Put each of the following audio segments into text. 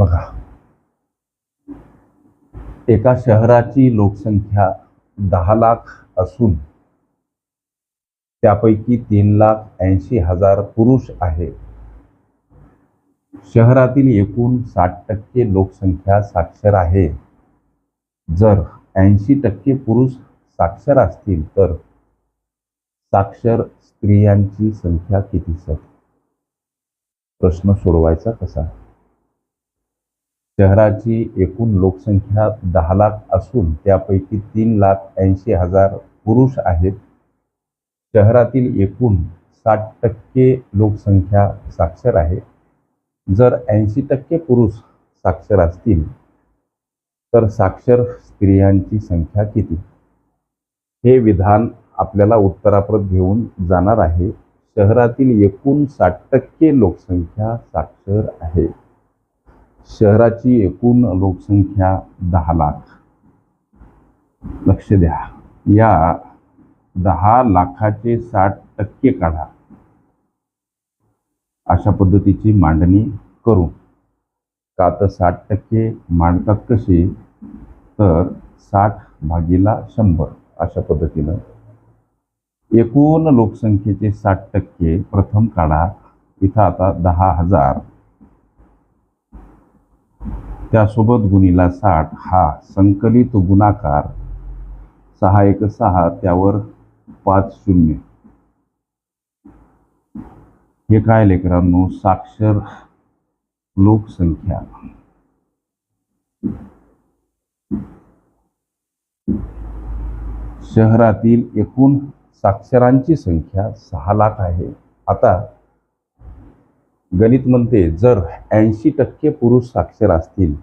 बघा. एका शहराची लोकसंख्या दहा लाख असून त्यापैकी तीन लाख ऐंशी हजार पुरुष आहे शहरातील एकूण साठ टक्के लोकसंख्या साक्षर आहे. जर ऐंशी टक्के पुरुष साक्षर असतील तर साक्षर स्त्रियांची संख्या किती सर? प्रश्न सोडवायचा कसा? शहराची एकूण लोकसंख्या दहा लाख असून त्यापैकी तीन लाख ऐंशी हजार पुरुष आहेत. शहरातील एकूण साठ टक्के लोकसंख्या साक्षर आहे. जर ऐंशी टक्के पुरुष साक्षर असतील तर साक्षर स्त्रियांची संख्या किती? हे विधान आपल्याला उत्तराप्रत घेऊन जाणार आहे. शहरातील एकूण साठ टक्के लोकसंख्या साक्षर आहे. शहराची एकूण लोकसंख्या दहा लाख. लक्ष द्या. या दहा लाखाचे साठ टक्के काढा. अशा पद्धतीची मांडणी करू. का तर साठ टक्के मांडतात कसे? तर साठ भागीला शंभर अशा पद्धतीनं. एकूण लोकसंख्येचे साठ टक्के प्रथम काढा. इथं आता दहा हजार त्यासोबत गुणीला साठ. हा संकलित गुणाकार. सहा एक सहा त्यावर पाच शून्य. हे काय लेकरांनो? साक्षर लोकसंख्या. शहरातील एकूण साक्षरांची संख्या सहा लाख आहे. आता गणित म्हणते जर ऐंशी टक्के पुरुष साक्षर असतील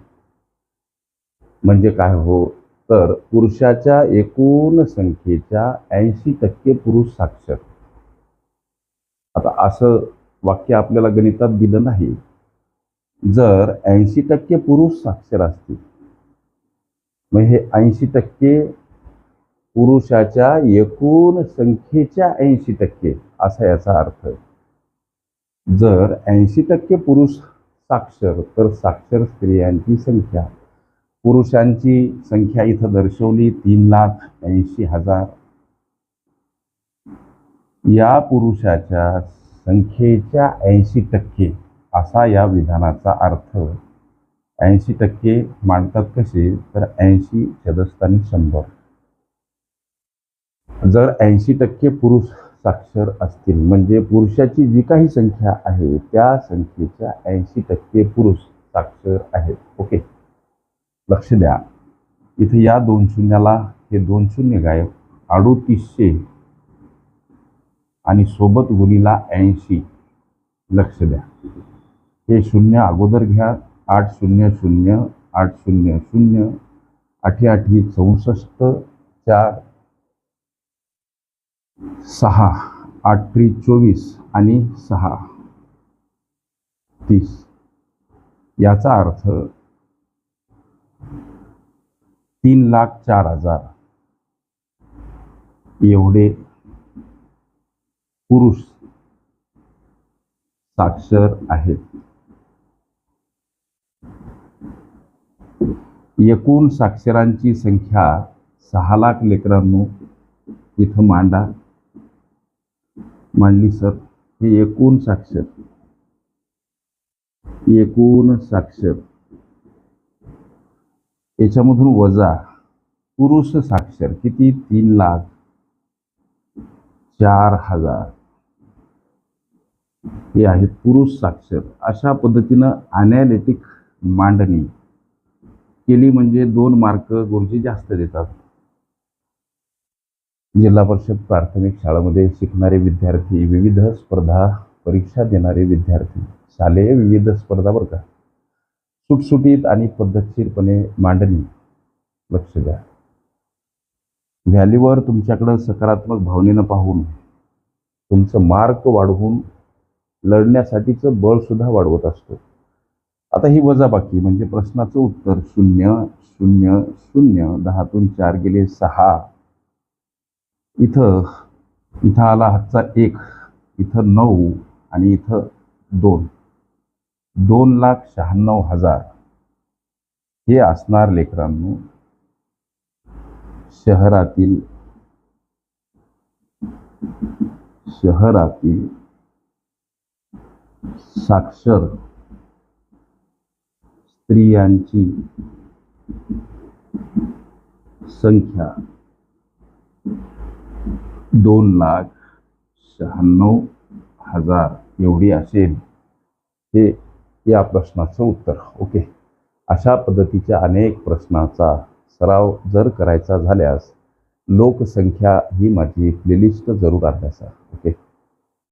म्हणजे काय हो? तर पुरुषाच्या एकूण संख्येच्या ऐंशी टक्के पुरुष साक्षर. आता असं वाक्य आपल्याला गणितात दिलं नाही. जर ऐंशी टक्के पुरुष साक्षर असतील मग हे ऐंशी टक्के पुरुषाच्या एकूण संख्येच्या ऐंशी टक्के असा याचा अर्थ. जर ऐंशी टक्के पुरुष साक्षर तर साक्षर स्त्रियांची संख्या. पुरुषांची संख्या इथं दर्शवली तीन लाख ऐंशी हजार. या पुरुषाच्या संख्येच्या ऐंशी टक्के असा या विधानाचा अर्थ ऐंशी टक्के मांडतात कसे? तर ऐंशी छदस्थानी शंभर. जर ऐंशी टक्के पुरुष साक्षर असतील. म्हणजे पुरुषाची जी काही संख्या आहे त्या संख्येच्या ऐंशी टक्के पुरुष साक्षर आहेत. ओके? लक्ष द्या. इथे या दोन शून्याला हे दोन शून्य गायब. अडोतीसशे आणि सोबत गुणीला ऐंशी. लक्ष द्या. हे शून्य अगोदर घ्या. आठ शून्य शून्य आठ शून्य शून्य आठी आठ चौसष्ट चार सहा आठ चोवीस आणि सहा. तीस. याचा अर्थ तीन लाख चार हजार. एवढे पुरुष साक्षर आहेत. एकूण साक्षरांची संख्या सहा लाख लेकरांनो इथं मांडा. मांडली सर. हे एकूण साक्षर एकूण साक्षर याच्यामधून वजा पुरुष साक्षर किती? तीन लाख चार हजार. हे आहेत पुरुष साक्षर अशा पद्धतीनं अनॅलिटिक मांडणी केली म्हणजे दोन मार्क गुरुजी जास्त देतात. जिल्हा परिषद प्राथमिक शाळेमध्ये शिकणारे विद्यार्थी विविध स्पर्धा परीक्षा देणारे विद्यार्थी. शालेय विविध स्पर्धा बरं का? सुटसुटीत आणि पद्धतशीरपणे मांडणी. लक्ष द्या. व्हॅल्यूवर तुमच्याकडं सकारात्मक भावनेनं पाहून तुमचं मार्क वाढवून लढण्यासाठीचं बळसुद्धा वाढवत असतो. आता ही वजाबाकी म्हणजे प्रश्नाचं उत्तर शून्य शून्य शून्य दहातून चार गेले सहा. इथं इथं आला हातचा एक इथं नऊ आणि इथं दोन. दोन लाख शहाण्णव हजार. हे असणार लेकरांनो शहरातील शहरातील साक्षर स्त्रियांची संख्या दोन लाख शहाण्णव हजार एवढी असेल हे या प्रश्नाचं उत्तर. ओके. अशा पद्धतीच्या अनेक प्रश्नाचा सराव जर करायचा झाल्यास लोकसंख्या ही माझी प्लेलिस्ट जरूर अभ्यासा. ओके.